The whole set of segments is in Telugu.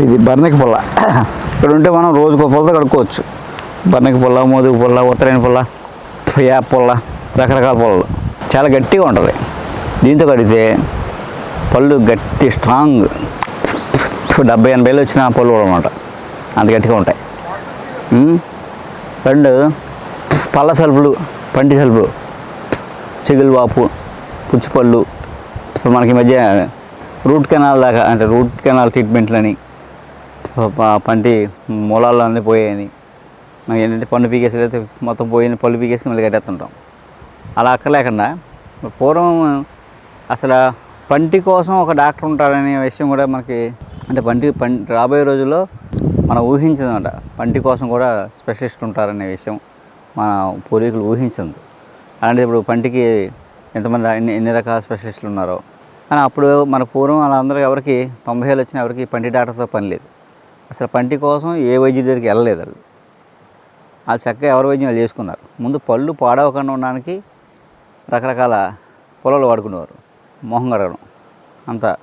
ఇది బర్నెక పుల్ల. ఇక్కడ ఉంటే మనం రోజుకో పుల్లతో కడుక్కోవచ్చు. బర్నెక పుల్ల మోదుగు పుల్ల ఉత్తరాయణ పుల్ల యాప్ పుల్ల రకరకాల పుల్లలు. చాలా గట్టిగా ఉంటుంది. దీంతో కడితే పళ్ళు గట్టి స్ట్రాంగ్. డెబ్బై ఎనభైలో వచ్చిన పళ్ళు కూడా అనమాట అంత గట్టిగా ఉంటాయి. రెండు పళ్ళ సలుపులు పంటి సలుపులు చిగులు వాపు పుచ్చిపళ్ళు. ఇప్పుడు మనకి మధ్య రూట్ కెనాల్ దాకా అంటే రూట్ కెనాల్ ట్రీట్మెంట్లని పంటి మూలాల్లో అన్నీ పోయాయని. మనకి ఏంటంటే పండు పీకేసి అయితే మొత్తం పోయిన పళ్ళు పీకేసి మళ్ళీ కట్టేస్తుంటాం. అలా అక్కర్లేకుండా పూర్వం అసలు పంటి కోసం ఒక డాక్టర్ ఉంటారనే విషయం కూడా మనకి అంటే పంటి పం రాబోయే రోజుల్లో మనం ఊహించిందన్నమాట పంటి కోసం కూడా స్పెషలిస్ట్ ఉంటారనే విషయం మన పూర్వీకులు ఊహించింది. అలాంటి ఇప్పుడు పంటికి ఎంతమంది ఎన్ని ఎన్ని రకాల స్పెషలిస్టులు ఉన్నారో. కానీ అప్పుడు మన పూర్వం వాళ్ళందరూ ఎవరికి తొంభై ఏళ్ళు వచ్చిన ఎవరికి పంటి డాక్టర్తో పని లేదు. అసలు పంటి కోసం ఏ వైద్యుడి దగ్గరికి వెళ్ళలేదు వాళ్ళు. వాళ్ళు చక్కగా ఎవరి వైద్యం వాళ్ళు చేసుకున్నారు. ముందు పళ్ళు పాడవకుండా ఉండడానికి రకరకాల పొలాలు వాడుకునేవారు. మొహం కడగడం. అంతా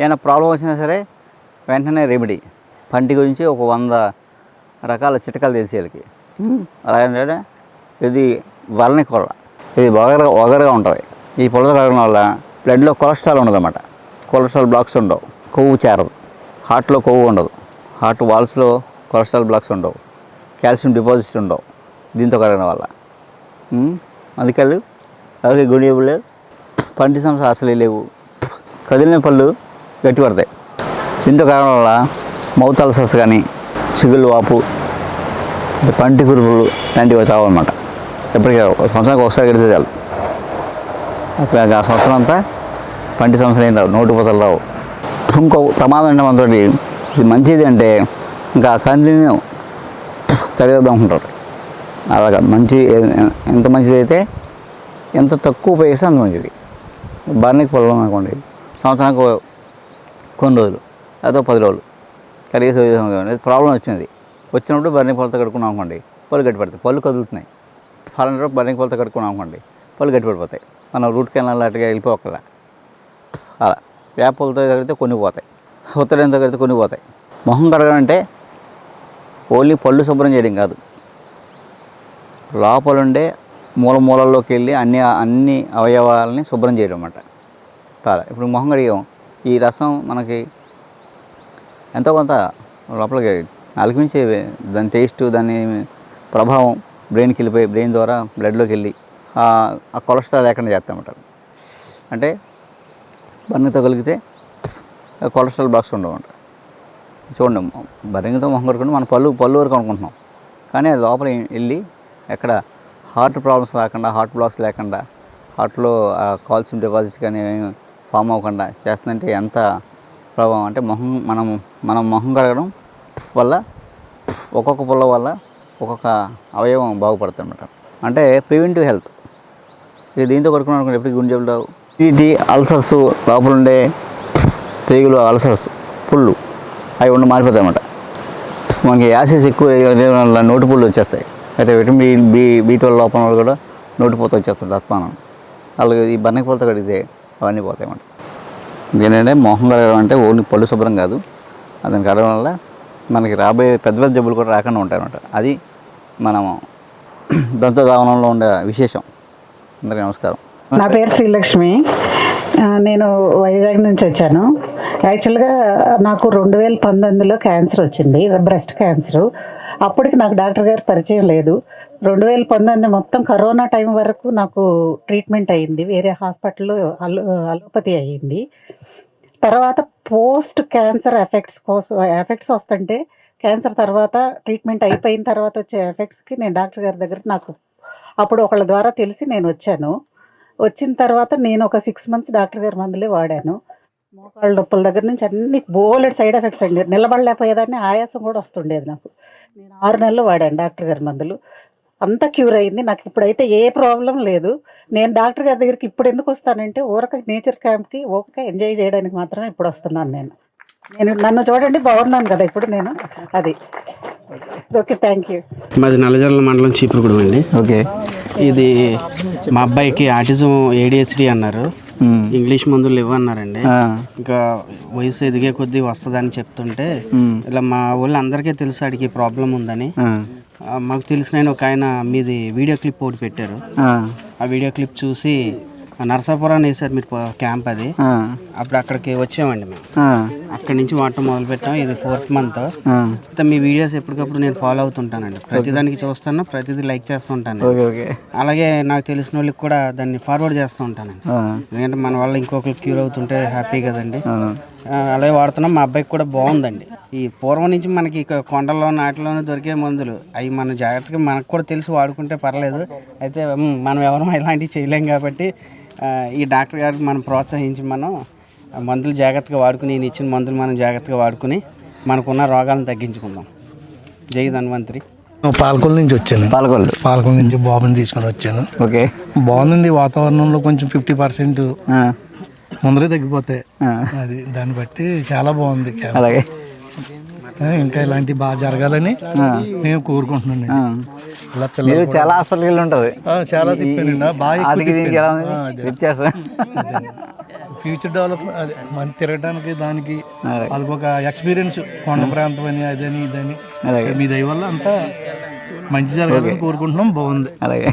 ఏమైనా ప్రాబ్లం వచ్చినా సరే వెంటనే రెమెడీ. పంటి గురించి ఒక వంద రకాల చిట్కాలు తెలిసి వాళ్ళకి. అలాగే ఇది వలని కొల్ల ఇది ఒగరగా ఒగరగా ఉంటుంది. ఈ పొలత కడగడం వల్ల బ్లడ్లో కొలెస్ట్రాల్ ఉండదన్నమాట. కొలెస్ట్రాల్ బ్లాక్స్ ఉండవు. కొవ్వు చేరదు. హార్ట్లో కొవ్వు ఉండదు. హార్ట్ వాల్స్లో కొలెస్ట్రాల్ బ్లాక్స్ ఉండవు. కాల్షియం డిపాజిట్స్ ఉండవు. దీంతో కడగడం వల్ల. అందుకని ఎవరికి గుడి లేదు పంటి సమస్య అసలే లేవు. కదిలిన పళ్ళు గట్టి పడతాయి దీంతో కారణం వల్ల మౌత్ అల్సర్స్ కానీ చిగుళ్ళు వాపు పంటి కురుపులు లాంటివి తావన్నమాట ఎప్పటికీ ఒక సంవత్సరానికి ఒకసారి కడితే చాలు. అప్పుడు ఆ సంవత్సరం అంతా పంటి సమస్యలు ఏం రావు. నోటి పోతలు రావు. ఇంకో ప్రమాదం అంటే మనతోటి ఇది మంచిది అంటే ఇంకా కంటిన్యూ చదివేద్దాం అలాగా మంచి ఎంత మంచిది అయితే ఎంత తక్కువ ఉపయోగిస్తే అంత మంచిది. బర్నికి పొలం అనుకోండి సంవత్సరానికి కొన్ని రోజులు లేదా పది రోజులు కడిగేసి వదిలేసాం ప్రాబ్లం వచ్చింది. వచ్చినప్పుడు బర్నిక్ పొలతో కడుక్కున్నాం అనుకోండి పళ్ళు గట్టి పెడతాయి. పళ్ళు కదులుతున్నాయి. ఫలానా బర్నిక్ పొలతో కడుక్కున్నాం అనుకోండి పళ్ళు గట్టి పడిపోతాయి. మనం రూట్ కెనాల్ అటుగా వెళ్ళిపోకలా అలా వేపలతో కడిగితే కొన్ని పోతాయి. ఉత్తరంతో కడిగితే కొన్ని పోతాయి. మొహం కడగడం అంటే ఓన్లీ పళ్ళు శుభ్రం చేయడం కాదు. లోపల ఉండే మూల మూలల్లోకి వెళ్ళి అన్ని అన్ని అవయవాలని శుభ్రం చేయడం అన్నమాట. చాలా ఇప్పుడు మొహం కడిగాం. ఈ రసం మనకి ఎంతో కొంత లోపలికి అలికించే దాని టేస్ట్ దాని ప్రభావం బ్రెయిన్కి వెళ్ళిపోయి బ్రెయిన్ ద్వారా బ్లడ్లోకి వెళ్ళి ఆ కొలెస్ట్రాల్ లేకుండా చేస్తామంటారు అంటే బన్నతో కలిగితే కొలెస్ట్రాల్ బ్లాక్స్ ఉండవంట. చూడండి బరింగతో మొహం కడుకుంటే మన పళ్ళు పళ్ళు వరకు అనుకుంటున్నాం. కానీ అది లోపల వెళ్ళి ఎక్కడ హార్ట్ ప్రాబ్లమ్స్ రాకుండా హార్ట్ బ్లాక్స్ లేకుండా హార్ట్లో కాల్షియం డిపాజిట్స్ కానీ ఫామ్ అవ్వకుండా చేస్తుందంటే ఎంత ప్రభావం? అంటే మొహం మనం మనం మొహం కడగడం వల్ల ఒక్కొక్క పుల్ల వల్ల ఒక్కొక్క అవయవం బాగుపడుతుంది అనమాట అంటే ప్రివెంటివ్ హెల్త్. ఇక దీంతో కొడుకున్నాం అనుకుంటే ఎప్పటికీ గుండె జబ్బులు రావు. టీటీ అల్సర్స్ లోపల ఉండే పేగులు అల్సర్స్ పుళ్ళు అవి ఉండి మారిపోతాయి అన్నమాట మనకి యాసిడ్స్ ఎక్కువ నోటి పుళ్ళు వచ్చేస్తాయి. అయితే విటమిన్ బి బీ ట్వెల్వ్ లోపల వాళ్ళు కూడా నోటి పూత వచ్చేస్తుంది అత్మానం అలాగే ఈ బన్నెక పూలతో కడిగితే అవన్నీ పోతాయి అన్నమాట ఏంటంటే మొహం కడగడం అంటే ఓన్లీ పళ్ళు శుభ్రం కాదు. అతను కడగడం వల్ల మనకి రాబోయే పెద్ద పెద్ద జబ్బులు కూడా రాకుండా ఉంటాయన్నమాట. అది మనము దంత దావనంలో ఉండే విశేషం. అందరికీ నమస్కారం. నా పేరు శ్రీలక్ష్మి. నేను వైజాగ్ నుంచి వచ్చాను. యాక్చువల్గా నాకు రెండు వేల పంతొమ్మిదిలో క్యాన్సర్ వచ్చింది బ్రెస్ట్ క్యాన్సర్ అప్పటికి నాకు డాక్టర్ గారి పరిచయం లేదు. రెండు వేల పంతొమ్మిది మొత్తం కరోనా టైం వరకు నాకు ట్రీట్మెంట్ అయ్యింది వేరే హాస్పిటల్లో అలో అలోపతి అయ్యింది. తర్వాత పోస్ట్ క్యాన్సర్ ఎఫెక్ట్స్ కోసం ఎఫెక్ట్స్ వస్తుంటే క్యాన్సర్ తర్వాత ట్రీట్మెంట్ అయిపోయిన తర్వాత వచ్చే ఎఫెక్ట్స్కి నేను డాక్టర్ గారి దగ్గర నాకు అప్పుడు ఒకళ్ళ ద్వారా తెలిసి నేను వచ్చాను. వచ్చిన తర్వాత నేను ఒక సిక్స్ మంత్స్ డాక్టర్ గారి మందులే వాడాను. మోకాళ్ళ నొప్పుల దగ్గర నుంచి అన్ని బోలెడ్ సైడ్ ఎఫెక్ట్స్ అండి. నిలబడలేకపోయేదాన్ని ఆయాసం కూడా వస్తుండేది నాకు. నేను ఆరు నెలలు వాడాను డాక్టర్ గారి మందులు. అంతా క్యూర్ అయింది. నాకు ఇప్పుడైతే ఏ ప్రాబ్లం లేదు. నేను డాక్టర్ గారి దగ్గరికి ఇప్పుడు ఎందుకు వస్తానంటే ఊరక నేచర్ క్యాంప్కి ఊరక ఎంజాయ్ చేయడానికి మాత్రమే ఇప్పుడు వస్తున్నాను నేను. నేను నన్ను చూడండి బాగున్నాను కదా ఇప్పుడు నేను. అది. ఓకే థ్యాంక్ యూ మాది నల్లజర్ల మండలం చీపురుగూడెం అండి. ఓకే. ఇది మా అబ్బాయికి ఆటిజం ఏడిహెచ్డి అన్నారు. ఇంగ్లీష్ మందులు ఇవ్వన్నారండి. ఇంకా వయసు ఎదిగే కొద్దీ వస్తుందని చెప్తుంటే. ఇలా మా వాళ్ళు అందరికీ తెలుసు ఆడికి ప్రాబ్లం ఉందని మాకు తెలిసిన ఒక ఆయన మీది వీడియో క్లిప్ ఒకటి పెట్టారు ఆ. వీడియో క్లిప్ చూసి నరసాపురాన్ని వేశారు మీరు క్యాంప్ అది. అప్పుడు అక్కడికి వచ్చామండి మేము. అక్కడి నుంచి వాడటం మొదలు పెట్టాం ఇది ఫోర్త్ మంత్. అయితే మీ వీడియోస్ ఎప్పటికప్పుడు నేను ఫాలో అవుతుంటానండి. ప్రతిదానికి చూస్తాను ప్రతిదీ లైక్ చేస్తుంటాను అలాగే నాకు తెలిసిన వాళ్ళకి కూడా దాన్ని ఫార్వర్డ్ చేస్తూ ఉంటానండి. ఎందుకంటే మన వల్ల ఇంకొకరికి క్యూర్ అవుతుంటే హ్యాపీ కదండి. అలాగే వాడుతున్నాం. మా అబ్బాయికి కూడా బాగుందండి. ఈ పూర్వం నుంచి మనకి ఇక కొండల్లో నాటిలోనే దొరికే మందులు. అవి మన జాగ్రత్తగా మనకు కూడా తెలిసి వాడుకుంటే పర్లేదు. అయితే మనం ఎవరు ఇలాంటివి చేయలేం కాబట్టి ఈ డాక్టర్ గారికి మనం ప్రోత్సహించి మనం మందులు జాగ్రత్తగా వాడుకుని ఈయన ఇచ్చిన మందులు మనం జాగ్రత్తగా వాడుకుని మనకున్న రోగాలను తగ్గించుకుందాం. జై ధన్వంతరి. పాలకొల్లు నుంచి వచ్చాను. పాలకొల్లు. పాలకొల్లు నుంచి బాబుని తీసుకొని వచ్చాను. ఓకే. బాగుందండి వాతావరణంలో కొంచెం ఫిఫ్టీ పర్సెంట్ ఆ. ముందరే తగ్గిపోతాయి. అది దాన్ని బట్టి చాలా బాగుంది. అలాగే. ఇంకా ఇలాంటివి బాగా జరగాలని మేము కోరుకుంటున్నాను. ఇలా పిల్లలు చాలా హాస్పిటల్కి వెళ్ళి ఉంటుంది ఆ, చాలా తిప్పానండి. బాగా. వ్యత్యాసం. ఫ్యూచర్ డెవలప్మెంట్ అదే మన తిరగడానికి దానికి. వాళ్ళకి ఒక ఎక్స్పీరియన్స్ కొండ ప్రాంతం అని అదని ఇదని. మీ దయ వల్ల అంతా మంచి జరగాలని కోరుకుంటున్నాం. బాగుంది. అలాగే